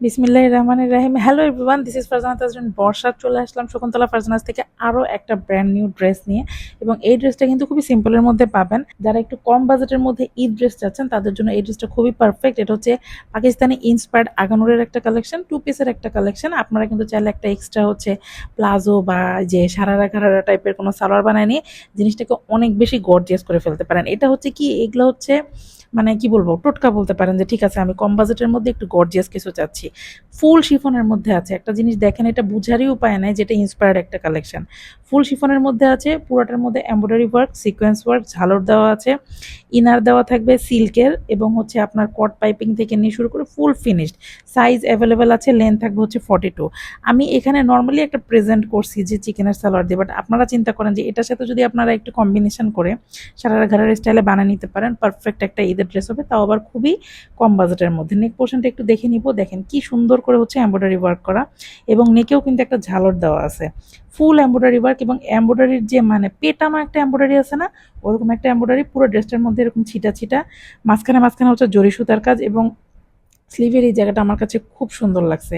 বিসমিল্লাহ রহমানের রাহিম। Hello everyone this is Farzana Tazrin বর্ষার চলে আসলাম শকুন্তলা ফারজানাস থেকে আরও একটা ব্র্যান্ড নিউ ড্রেস নিয়ে। এবং এই ড্রেসটা কিন্তু খুবই সিম্পলের মধ্যে পাবেন। যারা একটু কম বাজেটের মধ্যে ঈদ ড্রেস চাচ্ছেন, তাদের জন্য এই ড্রেসটা খুবই পারফেক্ট এটা হচ্ছে পাকিস্তানি ইন্সপায়ার্ড আগানুরের একটা কালেকশন টু পিসের একটা কালেকশন আপনারা কিন্তু চাইলে একটা এক্সট্রা হচ্ছে প্লাজো বা যে সারারা ঘারারা টাইপের কোনো সালোয়ার বানায় নিয়ে জিনিসটাকে অনেক বেশি গর্জিয়াস করে ফেলতে পারেন। এটা হচ্ছে কি? এগুলো হচ্ছে মানে কি বলব, টোটকা বলতে পারেন যে ঠিক আছে, আমি কম বাজেটের মধ্যে একটু গর্জিয়াস কিছু চাচ্ছি। ফুল শিফনের মধ্যে আছে, একটা জিনিস দেখেন, এটা বুঝারই উপায় নাই যেটা ইন্সপায়ার্ড একটা কালেকশন ফুল শিফনের মধ্যে আছে, পুরোটার মধ্যে এমব্রয়ডারি ওয়ার্ক সিকোয়েন্স ওয়ার্ক ঝালর দেওয়া আছে ইনার দেওয়া থাকবে সিল্কের এবং হচ্ছে আপনার কট পাইপিং থেকে নিয়ে শুরু করে ফুল ফিনিশড সাইজ অ্যাভেলেবেল আছে লেন্থ থাকবে হচ্ছে ফর্টি টু আমি এখানে নর্মালি একটা প্রেজেন্ট করছি যে চিকেনের সালোয়ার দিয়ে বাট আপনারা চিন্তা করেন যে এটার সাথে যদি আপনারা একটু কম্বিনেশন করে সারারা ঘরের স্টাইলে বানিয়ে নিতে পারেন পারফেক্ট একটা ঈদের ড্রেস হবে, তাও আবার খুবই কম বাজেটের মধ্যে। নেক পোর্শনটা একটু দেখে নিব, দেখেন কি সুন্দর করে হচ্ছে এম্ব্রয়ডারি ওয়ার্ক করা এবং নেকেও কিন্তু একটা ঝালর দেওয়া আছে। ফুল এম্ব্রয়ডারি ওয়ার্ক এবং এম্ব্রয়ডারির যে মানে পেটানো একটা এম্ব্রয়ডারি আছে না, ওরকম একটা এম্ব্রয়ডারি পুরো ড্রেসটার মধ্যে এরকম ছিটা ছিটা, মাঝখানে মাঝখানে হচ্ছে জরি সুতার কাজ এবং স্লিভের এই জায়গাটা আমার কাছে খুব সুন্দর লাগছে।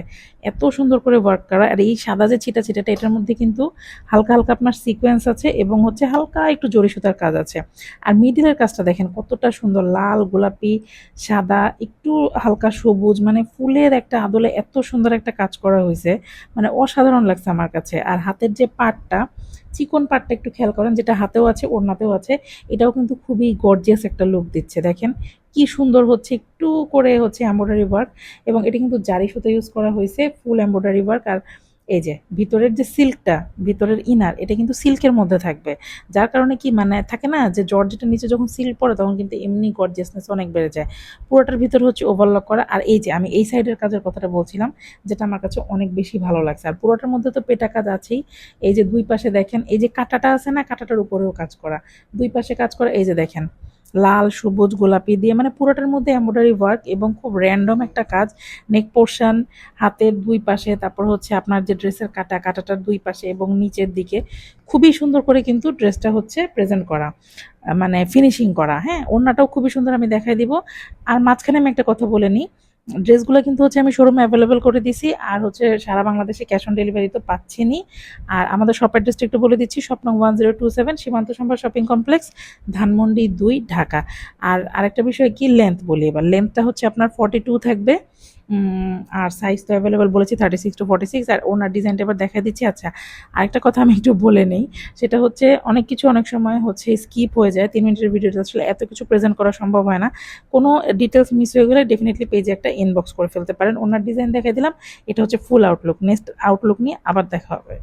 এত সুন্দর করে ওয়ার্ক করা। আর এই সাদা যে ছিটা ছিটাটা এটার মধ্যে কিন্তু হালকা হালকা আপনার সিকোয়েন্স আছে এবং হচ্ছে হালকা একটু জরি সুতার কাজ আছে। আর মিডিলের কাজটা দেখেন, কতটা সুন্দর, লাল, গোলাপি, সাদা, একটু হালকা সবুজ মানে ফুলের একটা আদলে এত সুন্দর একটা কাজ করা হয়েছে। মানে অসাধারণ লাগছে আমার কাছে। আর হাতের যে পাটটা, চিকন পাটটা একটু খেয়াল করেন, যেটা হাতেও আছে, ওড়নাতেও আছে, এটাও কিন্তু খুবই গর্জিয়াস একটা লুক দিচ্ছে। দেখেন কি সুন্দর হচ্ছে, একটু করে হচ্ছে এম্ব্রয়ডারি ওয়ার্ক এবং এটা কিন্তু জারি সুতো ইউজ করা হয়েছে ফুল এম্ব্রয়ডারি ওয়ার্ক আর এই যে ভিতরের যে সিল্কটা, ভিতরের ইনার এটা কিন্তু সিল্কের মধ্যে থাকবে। যার কারণে কি মানে থাকে না যে জর্জেটের নিচে যখন সিল্ক পড়ে তখন কিন্তু এমনি গর্জিয়াসনেস অনেক বেড়ে যায়। পুরোটার ভিতর হচ্ছে ওভারলক করা আর এই যে আমি এই সাইডের কাজের কথাটা বলছিলাম, যেটা আমার কাছে অনেক বেশি ভালো লাগছে। আর পুরোটার মধ্যে তো পেটা কাজ আছেই, এই যে দুই পাশে দেখেন, এই যে কাটাটা আছে না, কাটাটার উপরেও কাজ করা। দুই পাশে কাজ করা, এই যে দেখেন লাল, সবুজ, গোলাপি দিয়ে মানে পুরোটার মধ্যে এম্ব্রয়ডারি ওয়ার্ক এবং খুব র্যান্ডম একটা কাজ। নেক পোর্শন হাতের দুই পাশে, তারপর হচ্ছে আপনার যে ড্রেসের কাটা, কাটাটার দুই পাশে এবং নিচের দিকে। খুবই সুন্দর করে কিন্তু ড্রেসটা হচ্ছে প্রেজেন্ট করা মানে ফিনিশিং করা হ্যাঁ? ওনাটাও খুবই সুন্দর আমি দেখাই দিব। আর মাঝখানে আমি একটা কথা বলে নিই। ড্রেসগুলো কিন্তু হচ্ছে আমি শোরুমে অ্যাভেলেবেল করে দিছি। আর হচ্ছে সারা বাংলাদেশে ক্যাশ অন ডেলিভারি তো পাচ্ছিনি। আর আমাদের শপ অ্যাড্রেসটা একটু বলে দিচ্ছি স্বপ্ন ওয়ান জিরো টু সেভেন সীমান্ত সম্ভার শপিং কমপ্লেক্স ধানমন্ডি দুই, ঢাকা। আর আরেকটা বিষয় কি লেন্থ বলি এবার? লেন্থটা হচ্ছে আপনার ফর্টি টু থাকবে। আর সাইজ তো অ্যাভেলেবেল বলেছি thirty six to forty six আর ওনার ডিজাইনটা এবার দেখা দিচ্ছি। আচ্ছা আরেকটা কথা আমি একটু বলে নেই, সেটা হচ্ছে অনেক কিছু অনেক সময় হচ্ছে স্কিপ হয়ে যায়, তিন মিনিটের ভিডিওটা আসলে এত কিছু প্রেজেন্ট করা সম্ভব হয় না। কোনো ডিটেলস মিস হয়ে গেলে ডেফিনেটলি পেজে একটা ইনবক্স করে ফেলতে পারেন। ওনার ডিজাইন দেখা দিলাম, এটা হচ্ছে ফুল আউটলুক নেক্সট আউটলুক নিয়ে আবার দেখা হবে।